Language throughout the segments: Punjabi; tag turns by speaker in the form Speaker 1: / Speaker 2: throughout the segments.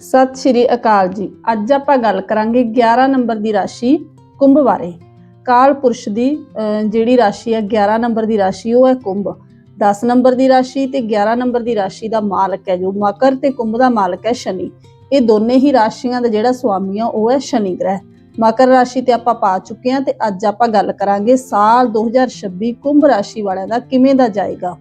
Speaker 1: ਸਤਿ ਸ਼੍ਰੀ ਅਕਾਲ ਜੀ। ਅੱਜ ਆਪਾਂ ਗੱਲ ਕਰਾਂਗੇ 11 ਨੰਬਰ ਦੀ ਰਾਸ਼ੀ ਕੁੰਭ ਬਾਰੇ। ਕਾਲ ਪੁਰਸ਼ ਦੀ ਜਿਹੜੀ ਰਾਸ਼ੀ ਹੈ 11 ਨੰਬਰ ਦੀ ਰਾਸ਼ੀ, ਉਹ ਹੈ ਕੁੰਭ। 10 ਨੰਬਰ ਦੀ ਰਾਸ਼ੀ ਤੇ 11 ਨੰਬਰ ਦੀ ਰਾਸ਼ੀ ਦਾ ਮਾਲਕ ਹੈ ਜੋ ਮਕਰ ਤੇ ਕੁੰਭ ਦਾ ਮਾਲਕ ਹੈ ਸ਼ਨੀ। ਇਹ ਦੋਨੇ ਹੀ ਰਾਸ਼ੀਆਂ ਦਾ ਜਿਹੜਾ ਸੁਆਮੀ ਆ, ਉਹ ਹੈ ਸ਼ਨੀ ਗ੍ਰਹਿ। ਮਕਰ ਰਾਸ਼ੀ ਤੇ ਆਪਾਂ ਪਾ ਚੁੱਕੇ ਹਾਂ ਤੇ ਅੱਜ ਆਪਾਂ ਗੱਲ ਕਰਾਂਗੇ ਸਾਲ 2026 ਕੁੰਭ ਰਾਸ਼ੀ ਵਾਲਿਆਂ ਦਾ ਕਿਵੇਂ ਦਾ ਜਾਏਗਾ।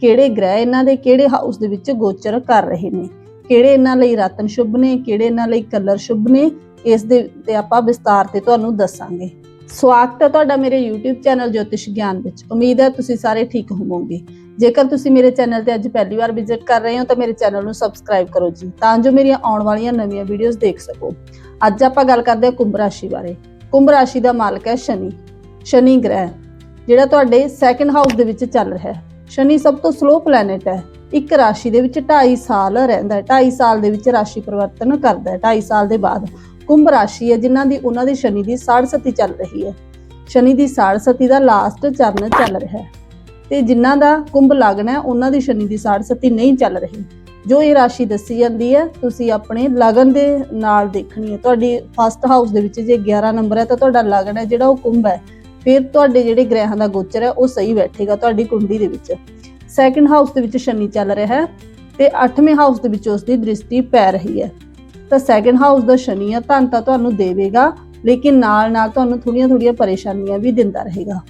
Speaker 1: ਕਿਹੜੇ ਗ੍ਰਹਿ ਇਹਨਾਂ ਦੇ, ਕਿਹੜੇ ਹਾਊਸ ਦੇ ਵਿੱਚ ਗੋਚਰ ਕਰ ਰਹੇ ਨੇ। ਕਿਹੜੇ ਇਹਨਾਂ ਲਈ ਰਤਨ ਸ਼ੁਭ ਨੇ, ਕਿਹੜੇ ਇਹਨਾਂ ਲਈ ਕਲਰ ਸ਼ੁਭ ਨੇ, ਇਸ ਦੇ ਤੇ ਆਪਾਂ ਵਿਸਤਾਰ ਤੇ ਤੁਹਾਨੂੰ ਦੱਸਾਂਗੇ। ਸਵਾਗਤ ਹੈ ਤੁਹਾਡਾ ਮੇਰੇ YouTube ਚੈਨਲ ਜੋਤਿਸ਼ ਗਿਆਨ ਵਿੱਚ। ਉਮੀਦ ਹੈ ਤੁਸੀਂ ਸਾਰੇ ਠੀਕ ਹੋਵੋਗੇ। ਜੇਕਰ ਤੁਸੀਂ ਮੇਰੇ ਚੈਨਲ ਤੇ ਅੱਜ ਪਹਿਲੀ ਵਾਰ ਵਿਜ਼ਿਟ ਕਰ ਰਹੇ ਹੋ ਤਾਂ ਮੇਰੇ ਚੈਨਲ ਨੂੰ ਸਬਸਕ੍ਰਾਈਬ ਕਰੋ ਜੀ, ਤਾਂ ਜੋ ਮੇਰੀਆਂ ਆਉਣ ਵਾਲੀਆਂ ਨਵੀਆਂ ਵੀਡੀਓਜ਼ ਦੇਖ ਸਕੋ। ਅੱਜ ਆਪਾਂ ਗੱਲ ਕਰਦੇ ਹਾਂ ਕੁੰਭ ਰਾਸ਼ੀ ਬਾਰੇ। ਕੁੰਭ ਰਾਸ਼ੀ ਦਾ ਮਾਲਕ ਹੈ ਸ਼ਨੀ। ਸ਼ਨੀ ਗ੍ਰਹਿ, ਜਿਹੜਾ ਤੁਹਾਡੇ ਸੈਕੰਡ ਹਾਊਸ ਦੇ ਵਿੱਚ ਚੱਲ ਰਿਹਾ ਹੈ। ਸ਼ਨੀ ਸਭ ਤੋਂ ਸਲੋ ਪਲੈਨਟ ਹੈ। ਇੱਕ ਰਾਸ਼ੀ ਦੇ ਵਿੱਚ 2.5 ਸਾਲ ਰਹਿੰਦਾ ਹੈ 2.5 ਸਾਲ ਦੇ ਵਿੱਚ ਰਾਸ਼ੀ ਪਰਿਵਰਤਨ ਕਰਦਾ ਹੈ 2.5 ਸਾਲ ਦੇ ਬਾਅਦ। ਕੁੰਭ ਰਾਸ਼ੀ ਹੈ, ਜਿਨ੍ਹਾਂ ਦੀ ਉਹਨਾਂ ਦੀ ਸ਼ਨੀ ਦੀ 67 ਚੱਲ ਰਹੀ ਹੈ। ਸ਼ਨੀ ਦੀ 67 ਦਾ ਲਾਸਟ ਚਰਨ ਚੱਲ ਰਿਹਾ ਹੈ। ਤੇ ਜਿਨ੍ਹਾਂ ਦਾ ਕੁੰਭ ਲਗਨ ਹੈ, ਉਹਨਾਂ ਦੀ ਸ਼ਨੀ ਦੀ 67 ਨਹੀਂ ਚੱਲ ਰਹੀ। ਜੋ ਇਹ ਰਾਸ਼ੀ ਦੱਸੀ ਜਾਂਦੀ ਹੈ, ਤੁਸੀਂ ਆਪਣੇ ਲਗਨ ਦੇ ਨਾਲ ਦੇਖਣੀ ਹੈ। ਤੁਹਾਡੀ ਫਸਟ ਹਾਊਸ ਦੇ ਵਿੱਚ ਜੇ 11 ਨੰਬਰ ਹੈ, ਤਾਂ ਤੁਹਾਡਾ ਲਗਨ ਹੈ ਜਿਹੜਾ ਉਹ ਕੁੰਭ ਹੈ। ਫਿਰ ਤੁਹਾਡੇ ਜਿਹੜੇ ਗ੍ਰਹਿਾਂ ਦਾ ਗੋਚਰ ਹੈ, ਉਹ ਸਹੀ ਬੈਠੇਗਾ ਤੁਹਾਡੀ ਕੁੰਡਲੀ ਦੇ ਵਿੱਚ। ਸੈਕੰਡ ਹਾਊਸ ਦੇ ਵਿੱਚ ਸ਼ਨੀ ਚੱਲ ਰਿਹਾ ਹੈ ਤੇ 8ਵੇਂ ਹਾਊਸ ਦੇ ਵਿੱਚ ਉਸ ਦੀ ਦ੍ਰਿਸ਼ਟੀ ਪੈ ਰਹੀ ਹੈ। ਤਾਂ ਸੈਕੰਡ ਹਾਊਸ ਦਾ ਸ਼ਨੀ ਆ ਧਨ ਤਾਂ ਤੁਹਾਨੂੰ ਦੇਵੇਗਾ ਲੇਕਿਨ ਨਾਲ ਨਾਲ ਤੁਹਾਨੂੰ ਥੋੜੀਆਂ ਥੋੜੀਆਂ ਪਰੇਸ਼ਾਨੀਆਂ ਵੀ ਦਿੰਦਾ ਰਹੇਗਾ।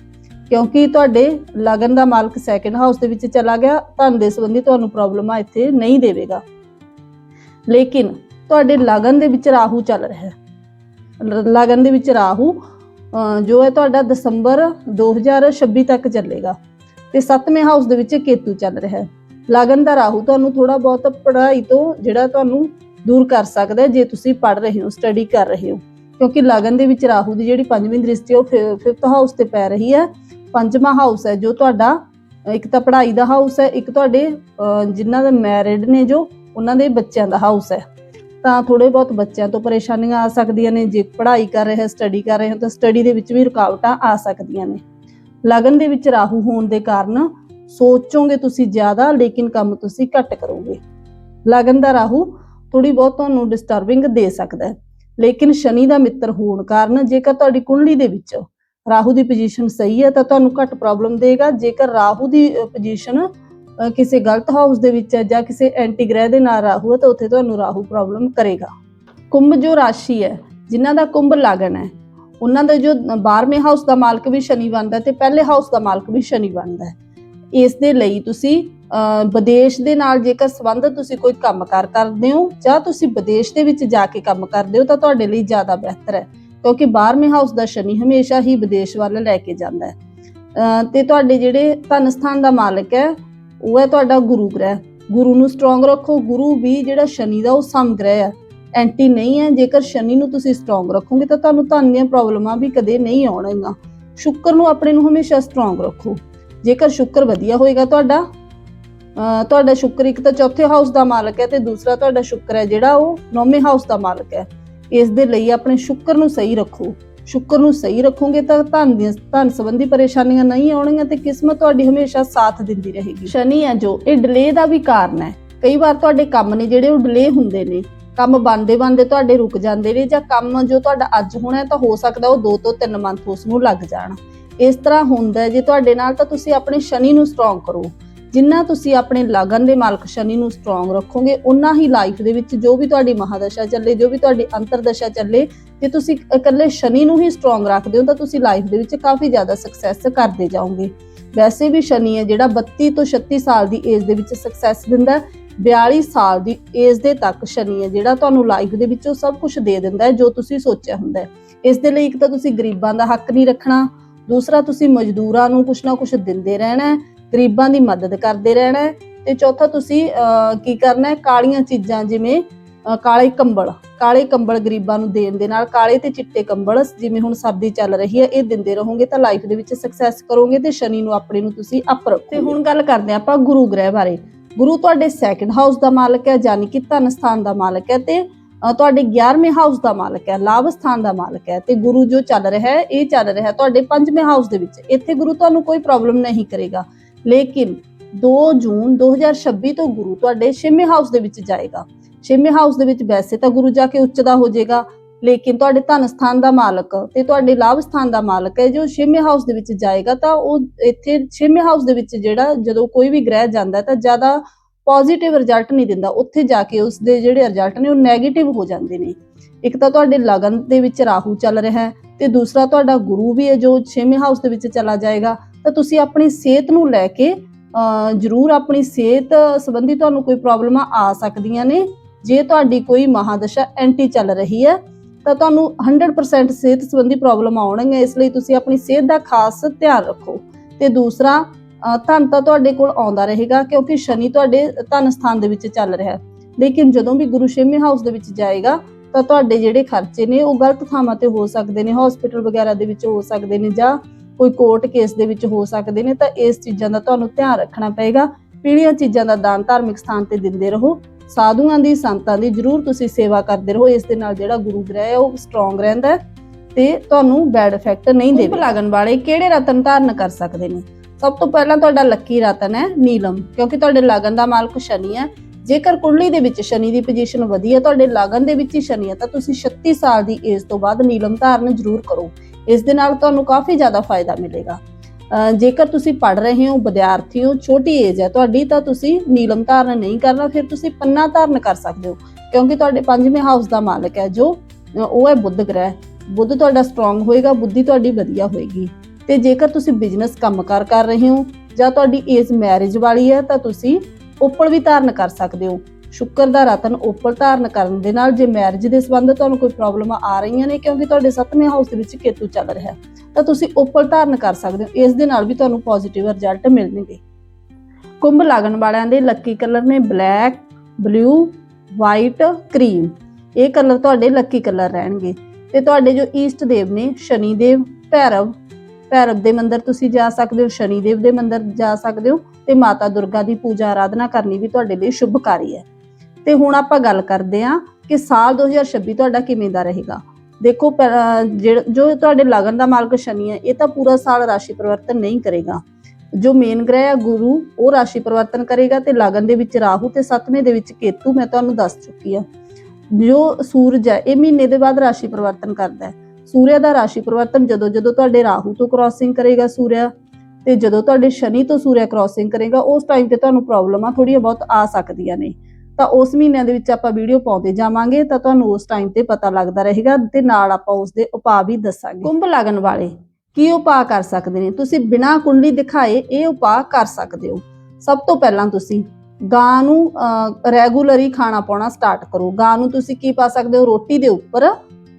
Speaker 1: ਕਿਉਂਕਿ ਤੁਹਾਡੇ ਲਗਨ ਦਾ ਮਾਲਕ ਸੈਕੰਡ ਹਾਊਸ ਦੇ ਵਿੱਚ ਚਲਾ ਗਿਆ ਧਨ ਦੇ ਸੰਬੰਧੀ ਤੁਹਾਨੂੰ ਪ੍ਰੋਬਲਮਾਂ ਇੱਥੇ ਨਹੀਂ ਦੇਵੇਗਾ। ਲੇਕਿਨ ਤੁਹਾਡੇ ਲਗਨ ਦੇ ਵਿੱਚ ਰਾਹੂ ਚੱਲ ਰਿਹਾ ਹੈ। ਲਗਨ ਦੇ ਵਿੱਚ ਰਾਹੂ ਅਹ, ਜੋ ਹੈ ਤੁਹਾਡਾ ਦਸੰਬਰ 2026 ਤੱਕ ਚੱਲੇਗਾ। ਤੇ ਸੱਤਵੇਂ ਹਾਊਸ ਦੇ ਵਿੱਚ ਕੇਤੂ ਚੱਲ ਰਿਹਾ ਹੈ। ਲਗਨ ਦਾ ਰਾਹੂ ਤੁਹਾਨੂੰ ਥੋੜਾ ਬਹੁਤ ਪੜ੍ਹਾਈ ਤੋਂ ਜਿਹੜਾ ਤੁਹਾਨੂੰ ਦੂਰ ਕਰ ਸਕਦਾ ਜੇ ਤੁਸੀਂ ਪੜ੍ਹ ਰਹੇ ਹੋ ਸਟੱਡੀ ਕਰ ਰਹੇ ਹੋ। ਕਿਉਂਕਿ ਲਗਨ ਦੇ ਵਿੱਚ ਰਾਹੂ ਦੀ ਜਿਹੜੀ ਪੰਜਵੀਂ ਦ੍ਰਿਸ਼ਟੀ ਉਹ 5th ਹਾਊਸ ਤੇ ਪੈ ਰਹੀ ਹੈ। ਪੰਜਵਾਂ ਹਾਊਸ ਹੈ ਜੋ ਤੁਹਾਡਾ ਇੱਕ ਤਾਂ ਪੜ੍ਹਾਈ ਦਾ ਹਾਊਸ ਹੈ ਇੱਕ ਤੁਹਾਡੇ ਅਹ, ਜਿਨ੍ਹਾਂ ਦੇ ਮੈਰਿਡ ਨੇ ਜੋ ਉਹਨਾਂ ਦੇ ਬੱਚਿਆਂ ਦਾ ਹਾਊਸ ਹੈ। ਤਾਂ ਥੋੜੇ ਬਹੁਤ ਬੱਚਿਆਂ ਤੋਂ ਪਰੇਸ਼ਾਨੀਆਂ ਆ ਸਕਦੀਆਂ ਨੇ ਜੇ ਪੜ੍ਹਾਈ ਕਰ ਰਹੇ ਸਟੱਡੀ ਕਰ ਰਹੇ ਹੋ ਤਾਂ ਸਟੱਡੀ ਦੇ ਵਿੱਚ ਵੀ ਰੁਕਾਵਟਾਂ ਆ ਸਕਦੀਆਂ ਨੇ। ਲਗਨ ਦੇ ਵਿੱਚ ਰਾਹੂ ਹੋਣ ਦੇ ਕਾਰਨ ਸੋਚੋਗੇ ਤੁਸੀਂ ਜ਼ਿਆਦਾ, ਲੇਕਿਨ ਕੰਮ ਤੁਸੀਂ ਘੱਟ ਕਰੋਗੇ। ਲਗਨ ਦਾ ਰਾਹੂ ਥੋੜੀ ਬਹੁਤ ਤੁਹਾਨੂੰ ਡਿਸਟਰਬਿੰਗ ਦੇ ਸਕਦਾ ਹੈ। ਲੇਕਿਨ ਸ਼ਨੀ ਦਾ ਮਿੱਤਰ ਹੋਣ ਕਾਰਨ ਜੇਕਰ ਤੁਹਾਡੀ ਕੁੰਡਲੀ ਦੇ ਵਿੱਚ ਰਾਹੂ ਦੀ ਪੋਜੀਸ਼ਨ ਸਹੀ ਹੈ, ਤਾਂ ਤੁਹਾਨੂੰ ਘੱਟ ਪ੍ਰੋਬਲਮ ਦੇਗਾ। ਜੇਕਰ ਰਾਹੂ ਦੀ ਪੋਜੀਸ਼ਨ ਕਿਸੇ ਗਲਤ ਹਾਊਸ ਦੇ ਵਿੱਚ ਹੈ ਜਾਂ ਕਿਸੇ ਐਂਟੀ ਗ੍ਰਹਿ ਦੇ ਨਾਲ ਰਾਹੂ ਹੈ, ਤਾਂ ਉੱਥੇ ਤੁਹਾਨੂੰ ਰਾਹੂ ਪ੍ਰੋਬਲਮ ਕਰੇਗਾ। ਕੁੰਭ ਜੋ ਰਾਸ਼ੀ ਹੈ, ਜਿਨ੍ਹਾਂ ਦਾ ਕੁੰਭ ਲਗਨ ਹੈ। ਉਹਨਾਂ ਦਾ ਜੋ 12ਵੇਂ ਹਾਊਸ ਦਾ ਮਾਲਕ ਵੀ ਸ਼ਨੀ ਬਣਦਾ ਹੈ ਤੇ ਪਹਿਲੇ ਹਾਊਸ ਦਾ ਮਾਲਕ ਵੀ ਸ਼ਨੀ ਬਣਦਾ ਇਸ ਦੇ ਲਈ ਤੁਸੀਂ ਵਿਦੇਸ਼ ਦੇ ਨਾਲ ਜੇਕਰ ਸੰਬੰਧ ਤੁਸੀਂ ਕੋਈ ਕੰਮਕਾਰ ਕਰਦੇ ਹੋ ਜਾਂ ਤੁਸੀਂ ਵਿਦੇਸ਼ ਦੇ ਵਿੱਚ ਜਾ ਕੇ ਕੰਮ ਕਰਦੇ ਹੋ ਤਾਂ ਤੁਹਾਡੇ ਲਈ ਜ਼ਿਆਦਾ ਬਿਹਤਰ ਹੈ ਕਿਉਂਕਿ 12ਵੇਂ ਹਾਊਸ ਦਾ ਸ਼ਨੀ ਹਮੇਸ਼ਾ ਹੀ ਵਿਦੇਸ਼ ਵੱਲ ਲੈ ਕੇ ਜਾਂਦਾ ਹੈ। ਅਹ, ਤੇ ਤੁਹਾਡੇ ਜਿਹੜੇ ਧਨ ਸਥਾਨ ਦਾ ਮਾਲਕ ਹੈ ਉਹ ਹੈ ਤੁਹਾਡਾ ਗੁਰੂ ਗ੍ਰਹਿ। ਗੁਰੂ ਨੂੰ ਸਟਰੋਂਗ ਰੱਖੋ ਗੁਰੂ ਵੀ ਜਿਹੜਾ ਸ਼ਨੀ ਦਾ ਉਹ ਸਮ ਗ੍ਰਹਿ ਹੈ। ਐਂਟੀ ਨਹੀਂ ਹੈ, ਜੇਕਰ ਸ਼ਨੀ ਨੂੰ ਤੁਸੀਂ ਸਟਰੋਂਗ ਰੱਖੋਗੇ ਤਾਂ ਤੁਹਾਨੂੰ ਧਨ ਦੀਆਂ ਪ੍ਰੋਬਲਮਾਂ ਵੀ ਕਦੇ ਨਹੀਂ ਆਉਣਗੀਆਂ। ਸ਼ੁਕਰ ਨੂੰ ਆਪਣੇ ਨੂੰ ਹਮੇਸ਼ਾ ਸਟਰੋਂਗ ਰੱਖੋ। ਜੇਕਰ ਸ਼ੁੱਕਰ ਵਧੀਆ ਹੋਏਗਾ ਤੁਹਾਡਾ ਤੁਹਾਡਾ ਸ਼ੁੱਕਰ ਇੱਕ ਤਾਂ ਚੌਥੇ ਹਾਊਸ ਦਾ ਮਾਲਕ ਹੈ ਤੇ ਦੂਸਰਾ ਤੁਹਾਡਾ ਸ਼ੁੱਕਰ ਹੈ ਜਿਹੜਾ ਉਹ ਨੌਵੇਂ ਹਾਊਸ ਦਾ ਮਾਲਕ ਹੈ। ਇਸ ਦੇ ਲਈ ਆਪਣੇ ਸ਼ੁਕਰ ਨੂੰ ਸਹੀ ਰੱਖੋ। ਸ਼ੁਕਰ ਨੂੰ ਸਹੀ ਰੱਖੋਗੇ ਤਾਂ ਧਨ ਦੀਆਂ, ਧਨ ਸੰਬੰਧੀ ਪਰੇਸ਼ਾਨੀਆਂ ਨਹੀਂ ਆਉਣਗੀਆਂ ਤੇ ਕਿਸਮਤ ਤੁਹਾਡੀ ਹਮੇਸ਼ਾ ਸਾਥ ਦਿੰਦੀ ਰਹੇਗੀ। ਸ਼ਨੀ ਹੈ ਜੋ, ਇਹ ਡਿਲੇ ਦਾ ਵੀ ਕਾਰਨ ਹੈ। ਕਈ ਵਾਰ ਤੁਹਾਡੇ ਕੰਮ ਨੇ ਜਿਹੜੇ ਉਹ ਡਿਲੇ ਹੁੰਦੇ ਨੇ। ਕੰਮ ਬੰਦੇ ਬੰਦੇ ਤੁਹਾਡੇ ਰੁਕ ਜਾਂਦੇ ਨੇ ਜਾਂ ਕੰਮ ਜੋ ਤੁਹਾਡਾ ਅੱਜ ਹੋਣਾ ਹੈ ਤਾਂ ਹੋ ਸਕਦਾ ਉਹ 2 ਤੋਂ 3 ਮੰਥ ਉਸ ਨੂੰ ਲੱਗ ਜਾਣ। ਇਸ ਤਰ੍ਹਾਂ ਹੁੰਦਾ ਜੇ ਤੁਹਾਡੇ ਨਾਲ ਤਾਂ ਤੁਸੀਂ ਆਪਣੇ ਸ਼ਨੀ ਨੂੰ ਸਟਰੋਂਗ ਕਰੋ। ਜਿੰਨਾ ਤੁਸੀਂ ਆਪਣੇ ਲਗਨ ਦੇ ਮਾਲਕ ਸ਼ਨੀ ਨੂੰ ਸਟਰੋਂਗ ਰੱਖੋਗੇ ਉਨਾ ਹੀ ਲਾਈਫ ਦੇ ਵਿੱਚ ਜੋ ਵੀ ਤੁਹਾਡੀ ਮਹਾਦਸ਼ਾ ਚੱਲੇ, ਜੋ ਵੀ ਤੁਹਾਡੀ ਅੰਤਰਦਸ਼ਾ ਚੱਲੇ, ਜੇ ਤੁਸੀਂ ਇਕੱਲੇ ਸ਼ਨੀ ਨੂੰ ਹੀ ਸਟਰੋਂਗ ਰੱਖਦੇ ਹੋ ਤਾਂ ਤੁਸੀਂ ਲਾਈਫ ਦੇ ਵਿੱਚ ਕਾਫੀ ਜ਼ਿਆਦਾ ਸਕਸੈਸ ਕਰਦੇ ਜਾਓਗੇ। ਵੈਸੇ ਵੀ ਸ਼ਨੀ ਹੈ ਜਿਹੜਾ 32 ਤੋਂ 36 ਸਾਲ ਦੀ ਏਜ ਦੇ ਵਿੱਚ ਸਕਸੈਸ ਦਿੰਦਾ 42 ਸਾਲ ਦੀ ਏਜ ਦੇ ਤੱਕ ਸ਼ਨੀ ਹੈ, ਜਿਹੜਾ ਤੁਹਾਨੂੰ ਲਾਈਫ ਦੇ ਵਿੱਚੋਂ ਸਭ ਕੁਝ ਦੇ ਦਿੰਦਾ ਹੈ ਜੋ ਤੁਸੀਂ ਸੋਚਿਆ ਹੁੰਦਾ ਹੈ। ਇਸ ਦੇ ਲਈ ਇੱਕ ਤਾਂ ਤੁਸੀਂ ਗਰੀਬਾਂ ਦਾ ਹੱਕ ਨਹੀਂ ਰੱਖਣਾ, ਦੂਸਰਾ ਤੁਸੀਂ ਮਜ਼ਦੂਰਾਂ ਨੂੰ ਕੁਛ ਨਾ ਕੁਛ ਦਿੰਦੇ ਰਹਿਣਾ ਹੈ, ਗਰੀਬਾਂ ਦੀ ਮਦਦ ਕਰਦੇ ਰਹਿਣਾ ਹੈ ਤੇ ਚੌਥਾ ਤੁਸੀਂ ਕੀ ਕਰਨਾ ਹੈ, ਕਾਲੀਆਂ ਚੀਜ਼ਾਂ ਜਿਵੇਂ ਕਾਲੇ ਕੰਬਲ ਕਾਲੇ ਕੰਬਲ ਗਰੀਬਾਂ ਨੂੰ ਦੇਣ ਦੇ ਨਾਲ ਕਾਲੇ ਤੇ ਚਿੱਟੇ ਕੰਬਲ, ਜਿਵੇਂ ਹੁਣ ਸਰਦੀ ਚੱਲ ਰਹੀ ਹੈ, ਇਹ ਦਿੰਦੇ ਰਹੋਗੇ ਤਾਂ ਲਾਈਫ ਦੇ ਵਿੱਚ ਸਕਸੈਸ ਕਰੋਗੇ ਤੇ ਸ਼ਨੀ ਨੂੰ ਆਪਣੇ ਨੂੰ ਤੁਸੀਂ ਅਪ ਰੱਖੋ ਤੇ ਹੁਣ ਗੱਲ ਕਰਦੇ ਹਾਂ ਆਪਾਂ ਗੁਰੂ ਗ੍ਰਹਿ ਬਾਰੇ। ਗੁਰੂ ਤੁਹਾਡੇ ਸੈਕੰਡ ਹਾਊਸ ਦਾ ਮਾਲਕ ਹੈ ਯਾਨੀ ਕਿ ਧਨ ਸਥਾਨ ਦਾ ਮਾਲਕ ਹੈ ਤੇ ਤੁਹਾਡੇ 11ਵੇਂ ਹਾਊਸ ਦਾ ਮਾਲਕ ਹੈ, ਲਾਭ ਸਥਾਨ ਦਾ ਮਾਲਕ ਹੈ ਤੇ ਗੁਰੂ ਜੋ ਚੱਲ ਰਿਹਾ ਹੈ, ਇਹ ਚੱਲ ਰਿਹਾ ਤੁਹਾਡੇ 5ਵੇਂ ਹਾਊਸ ਦੇ ਵਿੱਚ। ਇੱਥੇ ਗੁਰੂ ਤੁਹਾਨੂੰ ਕੋਈ ਪ੍ਰੋਬਲਮ ਨਹੀਂ ਕਰੇਗਾ। ਲੇਕਿਨ 2 ਜੂਨ 2026 ਤੋਂ ਗੁਰੂ ਤੁਹਾਡੇ 6ਵੇਂ ਹਾਊਸ ਦੇ ਵਿੱਚ ਜਾਏਗਾ। ਛੇਵੇਂ ਹਾਊਸ ਦੇ ਵਿੱਚ ਵੈਸੇ ਤਾਂ ਗੁਰੂ ਜਾ ਕੇ ਉੱਚ ਦਾ ਹੋ ਜਾਏਗਾ ਲੇਕਿਨ ਤੁਹਾਡੇ ਧਨ ਸਥਾਨ ਦਾ ਮਾਲਕ ਤੇ ਤੁਹਾਡੇ ਲਾਭ ਸਥਾਨ ਦਾ ਮਾਲਕ ਹੈ। ਜੋ ਛੇਵੇਂ ਹਾਊਸ ਦੇ ਵਿੱਚ ਜਾਏਗਾ ਤਾਂ ਉਹ ਇੱਥੇ ਛੇਵੇਂ ਹਾਊਸ ਦੇ ਵਿੱਚ ਜਿਹੜਾ ਜਦੋਂ ਕੋਈ ਵੀ ਗ੍ਰਹਿ ਜਾਂਦਾ ਤਾਂ ਜ਼ਿਆਦਾ ਪੋਜ਼ਿਟਿਵ ਰਿਜ਼ਲਟ ਨਹੀਂ ਦਿੰਦਾ। ਉੱਥੇ ਜਾ ਕੇ ਉਸ ਦੇ ਜਿਹੜੇ ਰਿਜ਼ਲਟ ਨੇ ਉਹ 네ਗੇਟਿਵ ਹੋ ਜਾਂਦੇ ਨੇ। ਇੱਕ ਤਾਂ ਤੁਹਾਡੇ ਲਗਨ ਦੇ ਵਿੱਚ ਰਾਹੂ ਚੱਲ ਰਿਹਾ ਹੈ ਤੇ ਦੂਸਰਾ ਤੁਹਾਡਾ ਗੁਰੂ ਵੀ ਹੈ ਜੋ ਛੇਵੇਂ ਹਾਊਸ ਦੇ ਵਿੱਚ ਚਲਾ ਜਾਏਗਾ। ਤਾਂ ਤੁਸੀਂ ਆਪਣੀ ਸਿਹਤ ਨੂੰ ਲੈ ਕੇ ਅਹ, ਜ਼ਰੂਰ ਆਪਣੀ ਸਿਹਤ ਸੰਬੰਧੀ ਤੁਹਾਨੂੰ ਕੋਈ ਪ੍ਰੋਬਲਮਾਂ ਆ ਸਕਦੀਆਂ ਨੇ। ਜੇ ਤੁਹਾਡੀ ਕੋਈ ਮਹਾਦਸ਼ਾ ਐਂਟੀ ਚੱਲ ਰਹੀ ਹੈ ਤਾਂ ਤੁਹਾਨੂੰ 100% ਸਿਹਤ ਸੰਬੰਧੀ ਪ੍ਰੋਬਲਮ ਆਉਣਗੀਆਂ ਇਸ ਲਈ ਤੁਸੀਂ ਆਪਣੀ ਸਿਹਤ ਦਾ ਖਾਸ ਧਿਆਨ ਰੱਖੋ। ਤੇ ਦੂਸਰਾ ਧਨ ਤਾਂ ਤੁਹਾਡੇ ਕੋਲ ਆਉਂਦਾ ਰਹੇਗਾ, ਕਿਉਂਕਿ ਸ਼ਨੀ ਤੁਹਾਡੇ ਧਨ ਸਥਾਨ ਦੇ ਵਿੱਚ ਚੱਲ ਰਿਹਾ ਹੈ। ਲੇਕਿਨ ਜਦੋਂ ਵੀ ਗੁਰੂ ਛੇਵੇਂ ਹਾਊਸ ਦੇ ਵਿੱਚ ਜਾਏਗਾ, ਤਾਂ ਤੁਹਾਡੇ ਜਿਹੜੇ ਖਰਚੇ ਨੇ, ਉਹ ਗਲਤ ਥਾਵਾਂ ਤੇ ਹੋ ਸਕਦੇ ਨੇ ਹਸਪੀਟਲ ਵਗੈਰਾ ਦੇ ਵਿੱਚ ਹੋ ਸਕਦੇ ਨੇ ਜਾਂ ਕੋਈ ਕੋਰਟ ਕੇਸ ਦੇ ਵਿੱਚ ਹੋ ਸਕਦੇ ਨੇ, ਤਾਂ ਇਸ ਚੀਜ਼ਾਂ ਦਾ ਤੁਹਾਨੂੰ ਧਿਆਨ ਰੱਖਣਾ ਪਏਗਾ। ਪੀੜੀਆਂ ਚੀਜ਼ਾਂ ਦਾ ਦਾਨ ਧਾਰਮਿਕ ਸਥਾਨ ਤੇ ਦਿੰਦੇ ਰਹੋ। ਸਾਧੂਆਂ ਦੀ ਸੰਤਾਂ ਦੀ ਜਰੂਰ ਤੁਸੀਂ ਸੇਵਾ ਕਰਦੇ ਰਹੋ ਇਸ ਦੇ ਨਾਲ ਜਿਹੜਾ ਗੁਰੂ ਗ੍ਰਹਿ ਹੈ ਉਹ ਸਟਰੋਂਗ ਰਹਿੰਦਾ ਤੇ ਤੁਹਾਨੂੰ ਬੈਡ ਇਫੈਕਟ ਨਹੀਂ ਦੇਵੇਗਾ। ਲੱਗਣ ਵਾਲੇ ਕਿਹੜੇ ਰਤਨ ਧਾਰਨ ਕਰ ਸਕਦੇ ਨੇ? ਸਭ ਤੋਂ ਪਹਿਲਾਂ ਤੁਹਾਡਾ ਲੱਕੀ ਰਤਨ ਹੈ ਨੀਲਮ ਕਿਉਂਕਿ ਤੁਹਾਡੇ ਲਗਨ ਦਾ ਮਾਲਕ ਸ਼ਨੀ ਹੈ। ਜੇਕਰ ਕੁੰਡਲੀ ਦੇ ਵਿੱਚ ਸ਼ਨੀ ਦੀ ਪੋਜੀਸ਼ਨ ਵਧੀਆ ਤੁਹਾਡੇ ਲਗਨ ਦੇ ਵਿੱਚ ਹੀ ਸ਼ਨੀ ਹੈ ਤਾਂ ਤੁਸੀਂ 36 ਸਾਲ ਦੀ ਏਜ ਤੋਂ ਬਾਅਦ ਨੀਲਮ ਧਾਰਨ ਜ਼ਰੂਰ ਕਰੋ। ਇਸ ਦੇ ਨਾਲ ਤੁਹਾਨੂੰ ਕਾਫੀ ਜ਼ਿਆਦਾ ਫਾਇਦਾ ਮਿਲੇਗਾ। ਜੇਕਰ ਤੁਸੀਂ ਪੜ ਰਹੇ ਹੋ, ਵਿਦਿਆਰਥੀ ਹੋ, ਛੋਟੀ ਏਜ ਹੈ, ਤੁਹਾਡੀ ਤਾਂ ਤੁਸੀਂ ਨੀਲਮ ਧਾਰਨ ਨਹੀਂ ਕਰਨਾ, ਫਿਰ ਤੁਸੀਂ ਪੰਨਾ ਧਾਰਨ ਕਰ ਸਕਦੇ ਹੋ, ਕਿਉਂਕਿ ਤੁਹਾਡੇ ਪੰਜਵੇਂ ਹਾਊਸ ਦਾ ਮਾਲਕ ਹੈ ਜੋ ਉਹ ਹੈ ਬੁੱਧ ਗ੍ਰਹਿ। ਬੁੱਧ ਤੁਹਾਡਾ ਸਟਰੋਂਗ ਹੋਏਗਾ, ਬੁੱਧੀ ਤੁਹਾਡੀ ਵਧੀਆ ਹੋਏਗੀ। ਤੇ ਜੇਕਰ ਤੁਸੀਂ ਬਿਜ਼ਨਸ ਕੰਮਕਾਰ ਕਰ ਰਹੇ ਹੋ, ਜਾਂ ਤੁਹਾਡੀ ਏਜ ਮੈਰਿਜ ਵਾਲੀ ਹੈ, ਤਾਂ ਤੁਸੀਂ ਉੱਪਰ ਵੀ ਧਾਰਨ ਕਰ ਸਕਦੇ ਹੋ। ਸ਼ੁੱਕਰ ਦਾ ਰਤਨ ਉੱਪਰ ਧਾਰਨ ਕਰਨ ਦੇ ਨਾਲ ਜੇ ਮੈਰਿਜ ਦੇ ਸੰਬੰਧ ਤੁਹਾਨੂੰ ਕੋਈ ਪ੍ਰੋਬਲਮ ਆ ਰਹੀਆਂ ਨੇ, ਕਿਉਂਕਿ ਤੁਹਾਡੇ ਸੱਤਵੇਂ ਹਾਊਸ ਦੇ ਵਿੱਚ ਕੇਤੂ ਚੱਲ ਰਿਹਾ ਹੈ। ਤਾਂ ਤੁਸੀਂ ਉੱਪਲ ਧਾਰਨ ਕਰ ਸਕਦੇ ਹੋ। ਇਸ ਦੇ ਨਾਲ ਵੀ ਤੁਹਾਨੂੰ ਪੋਜ਼ਿਟਿਵ ਰਿਜ਼ਲਟ ਮਿਲਣਗੇ। ਕੁੰਭ ਲੱਗਣ ਵਾਲਿਆਂ ਦੇ ਲੱਕੀ ਕਲਰ ਨੇ ਬਲੈਕ ਬਲੂ ਵਾਈਟ ਕਰੀਮ ਇਹ ਕਲਰ ਤੁਹਾਡੇ ਲੱਕੀ ਕਲਰ ਰਹਿਣਗੇ। ਤੇ ਤੁਹਾਡੇ ਜੋ ਈਸਟ ਦੇਵ ਨੇ, ਸ਼ਨੀ ਦੇਵ, ਭੈਰਵ ਭੈਰਵ ਦੇ ਮੰਦਿਰ ਤੁਸੀਂ ਜਾ ਸਕਦੇ ਹੋ, ਸ਼ਨੀ ਦੇਵ ਦੇ ਮੰਦਿਰ ਜਾ ਸਕਦੇ ਹੋ ਤੇ ਮਾਤਾ ਦੁਰਗਾ ਦੀ ਪੂਜਾ ਆਰਾਧਨਾ ਕਰਨੀ ਵੀ ਤੁਹਾਡੇ ਲਈ ਸ਼ੁਭਕਾਰੀ ਹੈ। ਤੇ ਹੁਣ ਆਪਾਂ ਗੱਲ ਕਰਦੇ ਹਾਂ ਕਿ ਸਾਲ 2026 ਤੁਹਾਡਾ ਕਿਵੇਂ ਦਾ ਰਹੇਗਾ। ਦੇਖੋ ਪਹਿਲਾਂ ਜੋ ਤੁਹਾਡੇ ਲਗਨ ਦਾ ਮਾਲਕ ਸ਼ਨੀ ਹੈ, ਇਹ ਤਾਂ ਪੂਰਾ ਸਾਲ ਰਾਸ਼ੀ ਪਰਿਵਰਤਨ ਨਹੀਂ ਕਰੇਗਾ। ਜੋ ਮੇਨ ਗ੍ਰਹਿ ਹੈ ਗੁਰੂ, ਉਹ ਰਾਸ਼ੀ ਪਰਿਵਰਤਨ ਕਰੇਗਾ ਤੇ ਲਗਨ ਦੇ ਵਿੱਚ ਰਾਹੂ ਤੇ ਸੱਤਵੇਂ ਦੇ ਵਿੱਚ ਕੇਤੂ, ਮੈਂ ਤੁਹਾਨੂੰ ਦੱਸ ਚੁੱਕੀ ਆ ਜੋ ਸੂਰਜ ਹੈ, ਇਹ ਮਹੀਨੇ ਦੇ ਬਾਅਦ ਰਾਸ਼ੀ ਪਰਿਵਰਤਨ ਕਰਦਾ ਹੈ। ਸੂਰਿਆ ਦਾ ਰਾਸ਼ੀ ਪਰਿਵਰਤਨ ਜਦੋਂ ਜਦੋਂ ਤੁਹਾਡੇ ਰਾਹੂ ਤੋਂ ਕ੍ਰਾਸਿੰਗ ਕਰੇਗਾ ਸੂਰਿਆ, ਤੇ ਜਦੋਂ ਤੁਹਾਡੇ ਸ਼ਨੀ ਤੋਂ ਸੂਰਿਆ ਕ੍ਰਾਸਿੰਗ ਕਰੇਗਾ, ਉਸ ਟਾਈਮ ਤੇ ਤੁਹਾਨੂੰ ਪ੍ਰੋਬਲਮਾਂ ਥੋੜੀਆਂ ਬਹੁਤ ਆ ਸਕਦੀਆਂ ਨੇ। ਤਾਂ ਉਸ ਮਹੀਨਿਆਂ ਦੇ ਵਿੱਚ ਆਪਾਂ ਵੀਡੀਓ ਪਾਉਂਦੇ ਜਾਵਾਂਗੇ ਤਾਂ ਤੁਹਾਨੂੰ ਉਸ ਟਾਈਮ ਤੇ ਪਤਾ ਲੱਗਦਾ ਰਹੇਗਾ ਤੇ ਨਾਲ ਆਪਾਂ ਉਸ ਦੇ ਉਪਾਅ ਵੀ ਦੱਸਾਂਗੇ। ਕੁੰਭ ਲਗਨ ਵਾਲੇ ਕੀ ਉਪਾਅ ਕਰ ਸਕਦੇ ਨੇ? ਤੁਸੀਂ ਬਿਨਾਂ ਕੁੰਡਲੀ ਦਿਖਾਏ ਇਹ ਉਪਾਅ ਕਰ ਸਕਦੇ ਹੋ। ਸਭ ਤੋਂ ਪਹਿਲਾਂ ਤੁਸੀਂ ਗਾਂ ਨੂੰ ਰੈਗੂਲਰੀ ਖਾਣਾ ਪਾਉਣਾ ਸਟਾਰਟ ਕਰੋ। ਗਾਂ ਨੂੰ ਤੁਸੀਂ ਕੀ ਪਾ ਸਕਦੇ ਹੋ? ਰੋਟੀ ਦੇ ਉੱਪਰ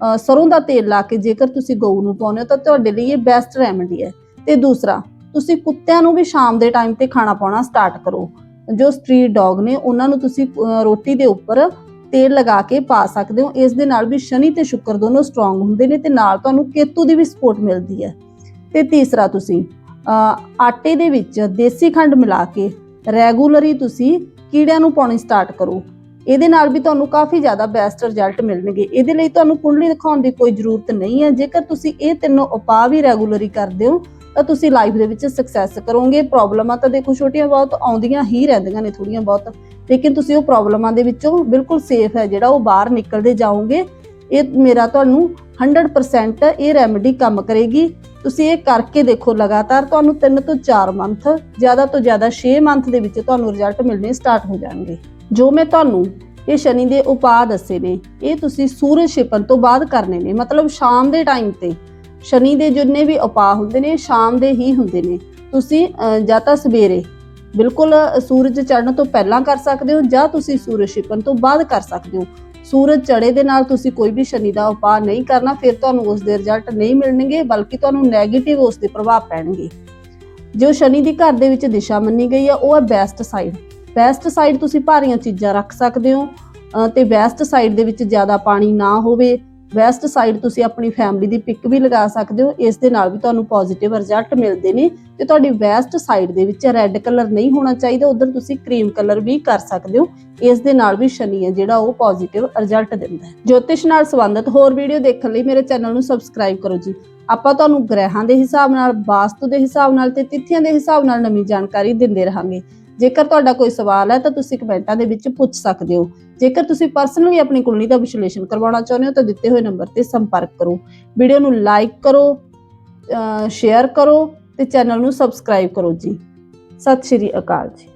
Speaker 1: ਅ, ਸਰੋਂ ਦਾ ਤੇਲ ਲਾ ਕੇ ਜੇਕਰ ਤੁਸੀਂ ਗਊ ਨੂੰ ਪਾਉਂਦੇ ਹੋ ਤਾਂ ਤੁਹਾਡੇ ਲਈ ਇਹ ਬੈਸਟ ਰੈਮਡੀ ਹੈ। ਤੇ ਦੂਸਰਾ ਤੁਸੀਂ ਕੁੱਤਿਆਂ ਨੂੰ ਵੀ ਸ਼ਾਮ ਦੇ ਟਾਈਮ ਤੇ ਖਾਣਾ ਪਾਉਣਾ ਸਟਾਰਟ ਕਰੋ। ਜੋ ਸਟਰੀਟ ਡੌਗ ਨੇ, ਉਹਨਾਂ ਨੂੰ ਤੁਸੀਂ ਰੋਟੀ ਦੇ ਉੱਪਰ ਤੇਲ ਲਗਾ ਕੇ ਪਾ ਸਕਦੇ ਹੋ। ਇਸ ਦੇ ਨਾਲ ਵੀ ਸ਼ਨੀ ਤੇ ਸ਼ੁੱਕਰ ਦੋਨੋਂ ਸਟਰੋਂਗ ਹੁੰਦੇ ਨੇ ਤੇ ਨਾਲ ਤੁਹਾਨੂੰ ਕੇਤੂ ਦੀ ਵੀ ਸਪੋਰਟ ਮਿਲਦੀ ਹੈ। ਤੇ ਤੀਸਰਾ ਤੁਸੀਂ ਆਟੇ ਦੇ ਵਿੱਚ ਦੇਸੀ ਖੰਡ ਮਿਲਾ ਕੇ ਰੈਗੂਲਰੀ ਤੁਸੀਂ ਕੀੜਿਆਂ ਨੂੰ ਪਾਉਣੀ ਸਟਾਰਟ ਕਰੋ। ਇਹਦੇ ਨਾਲ ਵੀ ਤੁਹਾਨੂੰ ਕਾਫੀ ਜ਼ਿਆਦਾ ਬੈਸਟ ਰਿਜ਼ਲਟ ਮਿਲਣਗੇ। ਇਹਦੇ ਲਈ ਤੁਹਾਨੂੰ ਕੁੰਡਲੀ ਦਿਖਾਉਣ ਦੀ ਕੋਈ ਜ਼ਰੂਰਤ ਨਹੀਂ ਹੈ। ਜੇਕਰ ਤੁਸੀਂ ਇਹ ਤਿੰਨੋਂ ਉਪਾਅ ਵੀ ਰੈਗੂਲਰੀ ਕਰਦੇ ਹੋ ਤਾਂ ਤੁਸੀਂ ਲਾਈਫ ਦੇ ਵਿੱਚ ਸਕਸੈਸ ਕਰੋਗੇ। ਪ੍ਰੋਬਲਮਾਂ ਤਾਂ ਦੇਖੋ ਛੋਟੀਆਂ ਬਹੁਤ ਆਉਂਦੀਆਂ ਹੀ ਰਹਿੰਦੀਆਂ ਨੇ ਥੋੜੀਆਂ ਬਹੁਤ। ਲੇਕਿਨ ਤੁਸੀਂ ਉਹ ਪ੍ਰੋਬਲਮਾਂ ਦੇ ਵਿੱਚੋਂ ਬਿਲਕੁਲ ਸੇਫ ਹੈ ਜਿਹੜਾ ਉਹ ਬਾਹਰ ਨਿਕਲਦੇ ਜਾਓਗੇ। ਇਹ ਮੇਰਾ ਤੁਹਾਨੂੰ 100% ਇਹ ਰੈਮੇਡੀ ਕੰਮ ਕਰੇਗੀ। ਤੁਸੀਂ ਇਹ ਕਰਕੇ ਦੇਖੋ ਲਗਾਤਾਰ ਤੁਹਾਨੂੰ 3 ਤੋਂ 4 ਮੰਥ ਜ਼ਿਆਦਾ ਤੋਂ ਜ਼ਿਆਦਾ 6 ਮੰਥ ਦੇ ਵਿੱਚ ਤੁਹਾਨੂੰ ਰਿਜ਼ਲਟ ਮਿਲਣੇ ਸਟਾਰਟ ਹੋ ਜਾਣਗੇ। ਜੋ ਮੈਂ ਤੁਹਾਨੂੰ ਇਹ ਸ਼ਨੀ ਦੇ ਉਪਾਅ ਦੱਸੇ ਨੇ, ਇਹ ਤੁਸੀਂ ਸੂਰਜ ਛਿਪਣ ਤੋਂ ਬਾਅਦ ਕਰਨੇ ਨੇ। ਮਤਲਬ ਸ਼ਾਮ ਦੇ ਟਾਈਮ ਤੇ ਸ਼ਨੀ ਦੇ ਜਿੰਨੇ ਵੀ ਉਪਾਅ ਹੁੰਦੇ ਨੇ ਸ਼ਾਮ ਦੇ ਹੀ ਹੁੰਦੇ ਨੇ। ਤੁਸੀਂ ਜਾਂ ਤਾਂ ਸਵੇਰੇ ਬਿਲਕੁਲ ਸੂਰਜ ਚੜ੍ਹਨ ਤੋਂ ਪਹਿਲਾਂ ਕਰ ਸਕਦੇ ਹੋ ਜਾਂ ਤੁਸੀਂ ਸੂਰਜ ਛਿਪਣ ਤੋਂ ਬਾਅਦ ਕਰ ਸਕਦੇ ਹੋ। ਸੂਰਜ ਚੜੇ ਦੇ ਨਾਲ ਤੁਸੀਂ ਕੋਈ ਵੀ ਸ਼ਨੀ ਦਾ ਉਪਾਅ ਨਹੀਂ ਕਰਨਾ ਫਿਰ ਤੁਹਾਨੂੰ ਉਸ ਦੇ ਰਿਜ਼ਲਟ ਨਹੀਂ ਮਿਲਣਗੇ ਬਲਕਿ ਤੁਹਾਨੂੰ 네ਗੇਟਿਵ ਉਸ ਦੇ ਪ੍ਰਭਾਵ ਪੈਣਗੇ। ਜੋ ਸ਼ਨੀ ਦੀ ਘਰ ਦੇ ਵਿੱਚ ਦਿਸ਼ਾ ਮੰਨੀ ਗਈ ਆ ਉਹ ਹੈ ਬੈਸਟ ਸਾਈਡ ਬੈਸਟ ਸਾਈਡ ਤੁਸੀਂ ਭਾਰੀਆਂ ਚੀਜ਼ਾਂ ਰੱਖ ਸਕਦੇ ਹੋ ਅ, ਤੇ ਵੈਸਟ ਸਾਈਡ ਦੇ ਵਿੱਚ ਜ਼ਿਆਦਾ ਪਾਣੀ ਨਾ ਹੋਵੇ ਵੈਸਟ ਸਾਈਡ ਤੁਸੀਂ ਆਪਣੀ ਫੈਮਿਲੀ ਦੀ ਪਿਕ ਵੀ ਲਗਾ ਸਕਦੇ ਹੋ, ਇਸ ਦੇ ਨਾਲ ਵੀ ਤੁਹਾਨੂੰ ਪੋਜ਼ਿਟਿਵ ਰਿਜ਼ਲਟ ਮਿਲਦੇ ਨੇ ਤੇ ਤੁਹਾਡੀ ਵੈਸਟ ਸਾਈਡ ਦੇ ਵਿੱਚ ਰੈੱਡ ਕਲਰ ਨਹੀਂ ਹੋਣਾ ਚਾਹੀਦਾ, ਉਧਰ ਤੁਸੀਂ ਕਰੀਮ ਕਲਰ ਵੀ ਕਰ ਸਕਦੇ ਹੋ, ਇਸ ਦੇ ਨਾਲ ਵੀ ਸ਼ਨੀ ਹੈ ਜਿਹੜਾ ਉਹ ਪੋਜ਼ਿਟਿਵ ਰਿਜ਼ਲਟ ਦਿੰਦਾ ਹੈ। ਜੋਤਿਸ਼ ਨਾਲ ਸੰਬੰਧਿਤ ਹੋਰ ਵੀਡੀਓ ਦੇਖਣ ਲਈ ਮੇਰੇ ਚੈਨਲ ਨੂੰ ਸਬਸਕ੍ਰਾਈਬ ਕਰੋ ਜੀ। ਆਪਾਂ ਤੁਹਾਨੂੰ ਗ੍ਰਹਿਾਂ ਦੇ ਹਿਸਾਬ ਨਾਲ, ਵਾਸਤੂ ਦੇ ਹਿਸਾਬ ਨਾਲ ਤੇ ਤਿਥੀਆਂ ਦੇ ਹਿਸਾਬ ਨਾਲ ਨਵੀਂ ਜਾਣਕਾਰੀ ਦਿੰਦੇ ਰਹਾਂਗੇ। ਜੇਕਰ ਤੁਹਾਡਾ ਕੋਈ ਸਵਾਲ ਹੈ ਤਾਂ ਤੁਸੀਂ ਕਮੈਂਟਾਂ ਦੇ ਵਿੱਚ ਪੁੱਛ ਸਕਦੇ ਹੋ। ਜੇਕਰ ਤੁਸੀਂ ਪਰਸਨਲੀ ਆਪਣੀ ਕੁੰਡਲੀ ਦਾ ਵਿਸ਼ਲੇਸ਼ਣ ਕਰਵਾਉਣਾ ਚਾਹੁੰਦੇ ਹੋ ਤਾਂ ਦਿੱਤੇ ਹੋਏ ਨੰਬਰ ਤੇ ਸੰਪਰਕ ਕਰੋ। ਵੀਡੀਓ ਨੂੰ ਲਾਈਕ ਕਰੋ ਸ਼ੇਅਰ ਕਰੋ ਤੇ ਚੈਨਲ ਨੂੰ ਸਬਸਕ੍ਰਾਈਬ ਕਰੋ ਜੀ। ਸਤਿ ਸ਼੍ਰੀ ਅਕਾਲ ਜੀ।